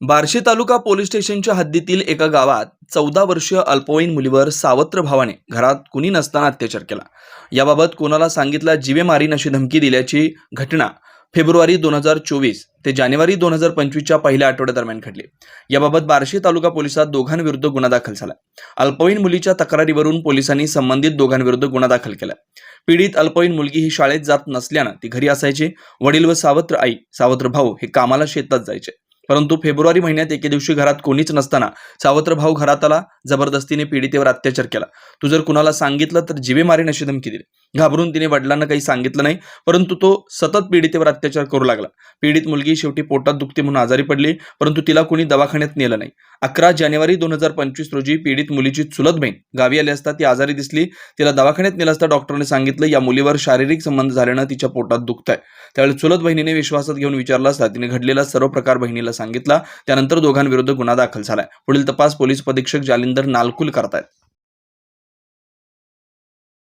बार्शी तालुका police स्टेशनच्या हद्दीतील एका गावात चौदा वर्षीय अल्पवयीन मुलीवर सावत्र भावाने घरात कुणी नसताना अत्याचार केला. याबाबत कोणाला सांगितला जीवे मारीन अशी धमकी दिल्याची घटना फेब्रुवारी दोन हजार चोवीस ते जानेवारी दोन हजार पंचवीसच्या पहिल्या आठवड्यादरम्यान घडली. याबाबत बार्शी तालुका पोलिसात दोघांविरुद्ध गुन्हा दाखल झाला. अल्पवयीन मुलीच्या तक्रारीवरून पोलिसांनी संबंधित दोघांविरुद्ध गुन्हा दाखल केला. पीडित अल्पवयीन मुलगी ही शाळेत जात नसल्यानं ती घरी असायची. वडील व सावत्र आई सावत्र भाऊ हे कामाला शेतात जायचे. परंतु फेब्रुवारी महिन्यात एके दिवशी घरात कोणीच नसताना सावत्र भाऊ घरात आला जबरदस्तीने पीडितेवर अत्याचार केला. तू जर कुणाला सांगितलं तर जीवे मारेन अशी धमकी दिली. घाबरून तिने वडिलांना काही सांगितलं नाही परंतु तो सतत पीडितेवर अत्याचार करू लागला. पीडित मुलगी शेवटी पोटात दुखते म्हणून आजारी पडली परंतु तिला कुणी दवाखान्यात नेलं नाही. अकरा जानेवारी दोन हजार पंचवीस रोजी पीडित मुलीची चुलत बहीण गावी आली असता ती आजारी दिसली. तिला दवाखान्यात नेलं असता डॉक्टरने सांगितलं या मुलीवर शारीरिक संबंध झाल्यानं तिच्या पोटात दुखत आहे त्यावेळी चुलत बहिणीने विश्वासात घेऊन विचारलं असता तिने घडलेला सर्व प्रकार बहिणीला सांगितला. त्यानंतर दोघांविरुद्ध गुन्हा दाखल झालाय. पुढील तपास पोलीस अधीक्षक जालिंदर नालकुल करतायत.